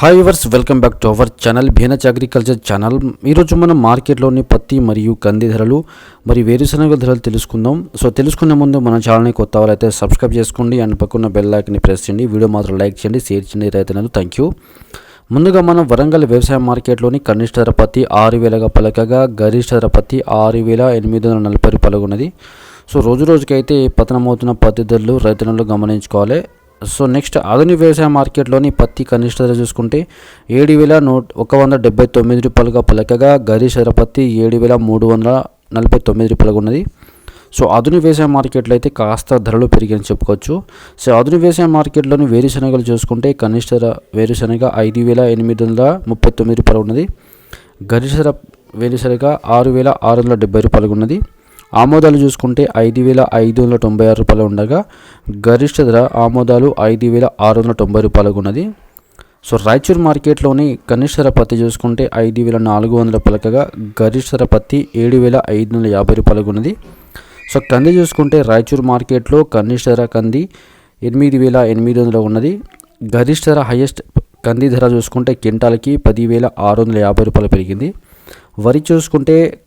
Hi verse welcome back to our channel భీనచ్ agriculture channel ఈరోజు మనం మార్కెట్లోని పత్తి మరియు కంది ధరలు మరియు వేరుశనగ ధరలు తెలుసుకుందాం. సో తెలుసుకునే ముందు మన ఛానల్ని కొత్త వాళ్ళైతే సబ్స్క్రైబ్ చేసుకోండి. అండ్ పక్కన బెల్ ఐకన్ని ప్రెస్ చేయండి. వీడియో మాత్రం లైక్ చేయండి షేర్ చేయండి రైతులను థ్యాంక్ యూ ముందుగా మనం వరంగల్ వ్యవసాయ మార్కెట్లోని కనిష్ట ధర పత్తి ఆరు వేలగా పలకగా గరిష్ట ధర పత్తి ఆరు వేల ఎనిమిది వందల నలభై రూపాయలుగా ఉన్నది. సో రోజు రోజుకైతే పతనమవుతున్న పత్తి ధరలు రైతులను గమనించుకోవాలి. సో నెక్స్ట్ ఆధునిక వ్యవసాయ మార్కెట్లోని పత్తి కనిష్ట ధర చూసుకుంటే ఏడు వేల నూట ఒక వంద డెబ్బై తొమ్మిది రూపాయలుగా పలకగా గరిష్ట పత్తి ఏడు వేల మూడు వందల నలభై తొమ్మిది రూపాయలుగా ఉన్నది. సో ఆధునిక వ్యవసాయ మార్కెట్లో అయితే కాస్త ధరలు పెరిగాయని చెప్పుకోవచ్చు. సో ఆధునిక వ్యవసాయ మార్కెట్లోని వేరుశనగలు చూసుకుంటే కనిష్ట ధర వేరుశనగ ఐదు వేల ఎనిమిది వందల ముప్పై తొమ్మిది రూపాయలు ఉన్నది. గరిసర వేరుశనగ ఆరు వేల ఆరు వందల డెబ్బై రూపాయలుగా ఉన్నది. ఆమోదాలు చూసుకుంటే ఐదు వేల ఐదు వందల తొంభై ఆరు రూపాయలు ఉండగా గరిష్ట ధర ఆమోదాలు ఐదు వేల ఆరు వందల తొంభై రూపాయలకు ఉన్నది. సో రాయచూర్ మార్కెట్లోని కనిష్ట ధర పత్తి చూసుకుంటే ఐదు వేల నాలుగు వందల పలకగా గరిష్ట ధర పత్తి ఏడు వేల ఐదు వందల యాభై రూపాయలకు ఉన్నది. సో కంది చూసుకుంటే రాయచూర్ మార్కెట్లో కనిష్ట ధర కంది ఎనిమిది వేల ఎనిమిది వందల ఉన్నది. గరిష్ట ధర హైయెస్ట్ కంది ధర చూసుకుంటే క్వింటాల్కి పదివేల ఆరు వందల యాభై రూపాయలు పెరిగింది. వరి చూసుకుంటే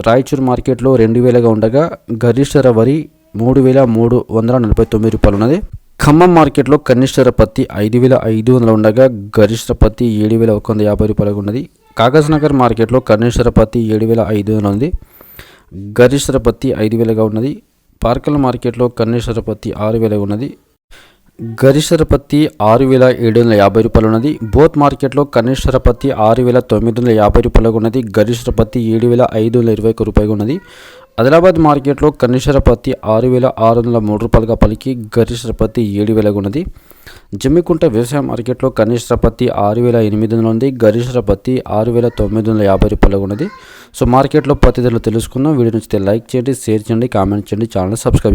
రాయచూర్ మార్కెట్లో రెండు వేలగా ఉండగా గరిష్ట వరి మూడు వేల మూడు వందల నలభై తొమ్మిది రూపాయలు ఉన్నది ఖమ్మం మార్కెట్లో కనిష్ట పత్తి ఐదు వేల ఐదు వందలు ఉండగా గరిష్ట పత్తి ఏడు వేల ఒక వంద యాభై రూపాయలకు ఉన్నది. కాగజ్నగర్ మార్కెట్లో కనిష్ట పత్తి ఏడు వేల ఐదు వందలు ఉంది గరిష్ట పత్తి ఐదు వేలగా ఉన్నది. పార్కల్ మార్కెట్లో కనిష్ట పత్తి ఆరు వేలగా ఉన్నది. గరిష్ట పత్తి ఆరు వేల ఏడు వందల యాభై రూపాయలు ఉన్నది బోత్ మార్కెట్లో కనిష్ట పత్తి ఆరు వేల తొమ్మిది వందల యాభై రూపాయలకు ఉన్నది గరిష్ట పత్తి ఏడు వేల ఐదు వందల ఇరవై ఒక్క రూపాయలు ఉన్నది ఆదిలాబాద్ మార్కెట్లో కనిష్ట పత్తి ఆరు వేల ఆరు వందల మూడు రూపాయలుగా పలికి గరిష్ట పత్తి ఏడు వేలకు ఉన్నది జమ్మికుంట వ్యవసాయ మార్కెట్లో కనిష్ట పత్తి ఆరు వేల ఎనిమిది వందలు ఉంది గరిష్ట పత్తి ఆరు వేల తొమ్మిది వందల యాభై రూపాయలు ఉన్నది సో మార్కెట్లో పత్తి ధరలు తెలుసుకుందాం. వీడియో నచ్చితే లైక్ చేయండి షేర్ చేయండి కామెంట్ చేయండి. ఛానల్ సబ్స్క్రైబ్ చేసుకోండి.